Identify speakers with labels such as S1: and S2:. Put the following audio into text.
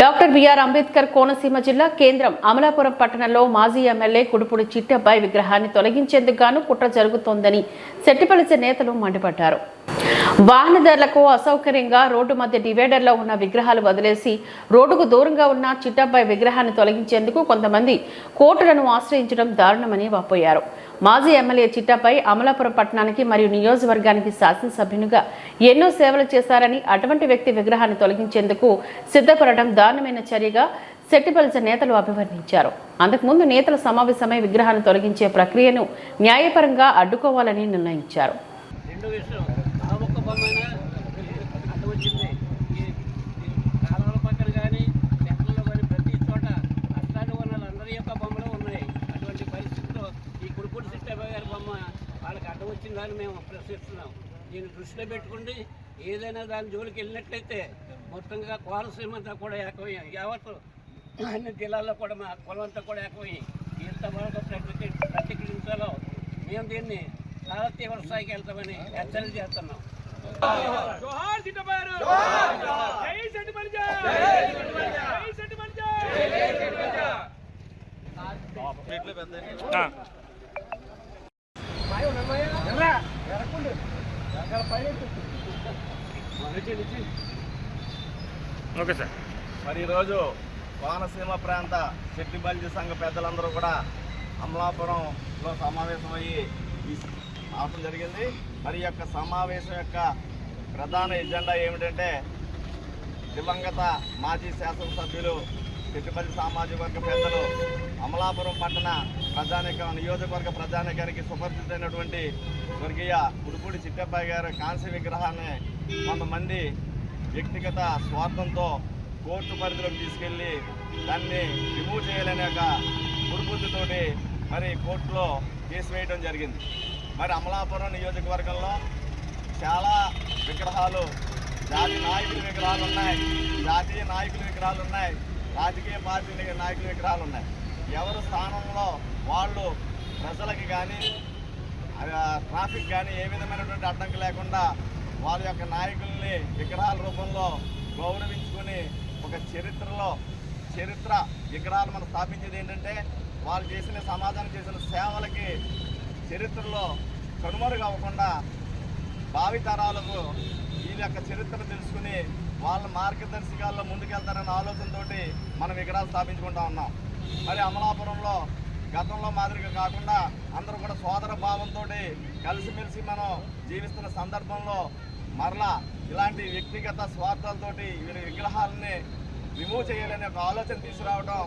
S1: Doctor BR Ambedkar Konaseema జిల్లా కేంద్రం అమలాపురం పట్టణంలో మాజీ ఎమ్మెల్యే కుడుపుడి చిట్టబ్బాయి విగ్రహాన్ని తొలగించేందుకు గాను కుట్ర జరుగుతోందని సెట్టిపలిచే నేతలు మండిపడ్డారు. వాహనదారులకు అసౌకర్యంగా రోడ్డు మధ్య డివైడర్లో ఉన్న విగ్రహాలు వదిలేసి రోడ్డుకు దూరంగా ఉన్న చిట్టబ్బాయి విగ్రహాన్ని తొలగించేందుకు కొంతమంది కోర్టులను ఆశ్రయించడం దారుణమని వాపోయారు. మాజీ ఎమ్మెల్యే చిట్టబ్బాయి అమలాపురం పట్టణానికి మరియు నియోజకవర్గానికి శాసనసభ్యునిగా ఎన్నో సేవలు చేశారని అటువంటి వ్యక్తి విగ్రహాన్ని తొలగించేందుకు సిద్ధపడడం దారుణమైన చర్యగా సెట్టిపల్స నేతలు అభివర్ణించారు. అంతకుముందు నేతల సమావేశమై విగ్రహాన్ని తొలగించే ప్రక్రియను న్యాయపరంగా అడ్డుకోవాలని నిర్ణయించారు.
S2: రెండో విషయం అటు వచ్చింది ఈ ఈ కాలువల పక్కన కానీ లెక్కల్లో కానీ ప్రతి చోట అట్లాంటి వాళ్ళందరి యొక్క బొమ్మలు ఉన్నాయి. అటువంటి పరిస్థితిలో ఈ కుడుకుడు సిట్టబాబు గారి బొమ్మ వాళ్ళకి అడ్డం వచ్చిందని మేము ప్రశ్నిస్తున్నాం. దీన్ని దృష్టిలో పెట్టుకుండి. ఏదైనా దాని జోలికి వెళ్ళినట్లయితే మొత్తంగా కోనసీమ అంతా కూడా ఏకమై యావత్తు అన్ని జిల్లాల్లో కూడా మా కులమంతా కూడా ఏకమై ఇంతవరకు ప్రతి ప్రతిక్రియించాలో మేము దీన్ని చాలా తీవ్ర స్థాయికి వెళ్తామని హెచ్చరిక చేస్తున్నాం.
S3: జోహార్ జై జై
S4: ఓకే సార్.
S5: మరి ఈరోజు కోనసీమ ప్రాంత శెట్టి బల్జీ సంఘ పెద్దలందరూ కూడా అమలాపురంలో సమావేశమయ్యి అవసరం జరిగింది. మరి యొక్క సమావేశం యొక్క ప్రధాన ఎజెండా ఏమిటంటే దివంగత మాజీ శాసనసభ్యులు పెట్టుబడి సామాజిక వర్గ పెద్దలు అమలాపురం పట్టణ ప్రజానిక నియోజకవర్గ ప్రజానికానికి సుపరిచితమైనటువంటి స్వర్గీయ ఉడుపూడి చిట్టబ్బాయి గారి కాంస్య విగ్రహాన్ని కొంతమంది వ్యక్తిగత స్వార్థంతో కోర్టు పరిధిలోకి తీసుకెళ్ళి దాన్ని రిమూవ్ చేయాలనే ఒక దుర్బుద్ధితోటి మరి కోర్టులో కేసు వేయడం జరిగింది. మరి అమలాపురం నియోజకవర్గంలో చాలా విగ్రహాలు జాతి నాయకుల విగ్రహాలు ఉన్నాయి. జాతీయ నాయకుల విగ్రహాలు ఉన్నాయి. రాజకీయ పార్టీ నాయకుల విగ్రహాలు ఉన్నాయి. ఎవరు స్థానంలో వాళ్ళు ప్రజలకి కానీ ట్రాఫిక్ కానీ ఏ విధమైనటువంటి అడ్డంకి లేకుండా వాళ్ళ యొక్క నాయకుల్ని విగ్రహాల రూపంలో గౌరవించుకుని ఒక చరిత్రలో చరిత్ర విగ్రహాలు మనం స్థాపించేది ఏంటంటే వాళ్ళు చేసిన సమాజానికి చేసిన సేవలకి చరిత్రలో కనుమరుగవ్వకుండా భావితరాలకు వీళ్ళ యొక్క చరిత్ర తెలుసుకుని వాళ్ళ మార్గదర్శకాల్లో ముందుకెళ్తారన్న ఆలోచనతోటి మనం విగ్రహాలు స్థాపించుకుంటా ఉన్నాం. మరి అమలాపురంలో గతంలో మాదిరిగా కాకుండా అందరూ కూడా సోదర భావంతో కలిసిమెలిసి మనం జీవిస్తున్న సందర్భంలో మరలా ఇలాంటి వ్యక్తిగత స్వార్థాలతోటి వీరి విగ్రహాలని రిమూవ్ చేయాలనే ఒక ఆలోచన తీసుకురావడం